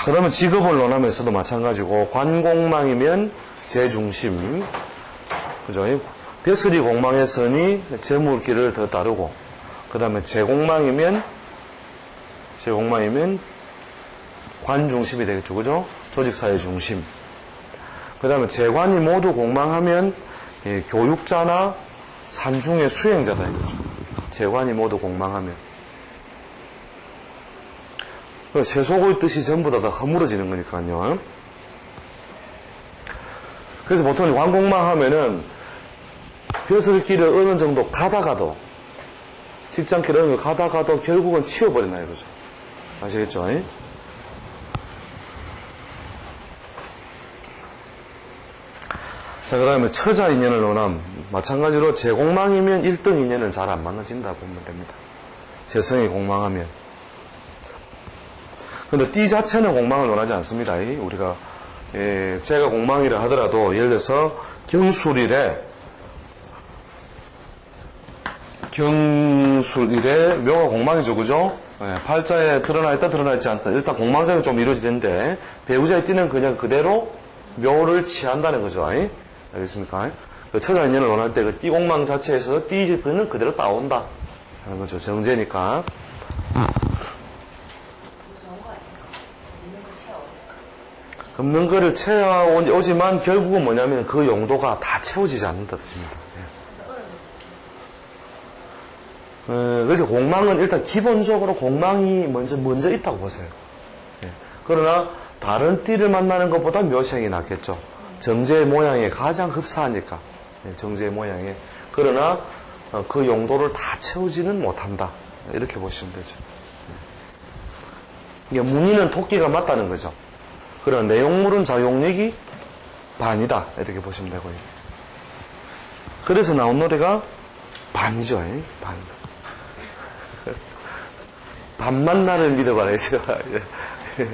자, 그러면 직업을 논하면서도 마찬가지고, 관공망이면 재중심. 그죠? 이 벼슬이 공망에서니 재물기를 더 따르고, 그 다음에 재공망이면, 재공망이면 관중심이 되겠죠. 그죠? 조직사회 중심. 그 다음에 재관이 모두 공망하면 예, 교육자나 산중의 수행자다 이거죠. 재관이 모두 공망하면. 그 세속의 뜻이 전부 다, 다 허물어지는 거니까요. 그래서 보통 관공망 하면은 벼슬 길을 어느 정도 가다가도 직장길 어느 정도 가다가도 결국은 치워버린다 이거죠. 아시겠죠? 이? 자, 그 다음에 처자 인연을 논함. 마찬가지로 제 공망이면 1등 인연은 잘 안 만나진다 보면 됩니다. 재성이 공망하면. 근데 띠 자체는 공망을 논하지 않습니다. 이 우리가, 예, 제가 공망이라 하더라도, 예를 들어서 경술일에, 경술일에 묘가 공망이죠, 그죠? 예, 팔자에 드러나 있다, 드러나 있지 않다. 일단 공망성이 좀 이루어지는데, 배우자의 띠는 그냥 그대로 묘를 취한다는 거죠. 이? 알겠습니까? 그 처자 인연을 논할 때 그 띠공망 자체에서 띠는 그대로 따온다. 하는 거죠. 정제니까. 없는 거를 채워오지만 결국은 뭐냐면 그 용도가 다 채워지지 않는다 뜻입니다. 예. 어, 그래서 공망은 일단 기본적으로 공망이 먼저 먼저 있다고 보세요. 예. 그러나 다른 띠를 만나는 것보다 묘생이 낫겠죠. 정제의 모양에 가장 흡사하니까 예, 정제의 모양에 그러나 어, 그 용도를 다 채우지는 못한다. 이렇게 보시면 되죠. 예. 이게 무늬는 토끼가 맞다는 거죠. 그런 내용물은 자용력이 반이다. 이렇게 보시면 되고요. 그래서 나온 노래가 반이죠. 예? 반. 반만 나를 믿어봐라. 예.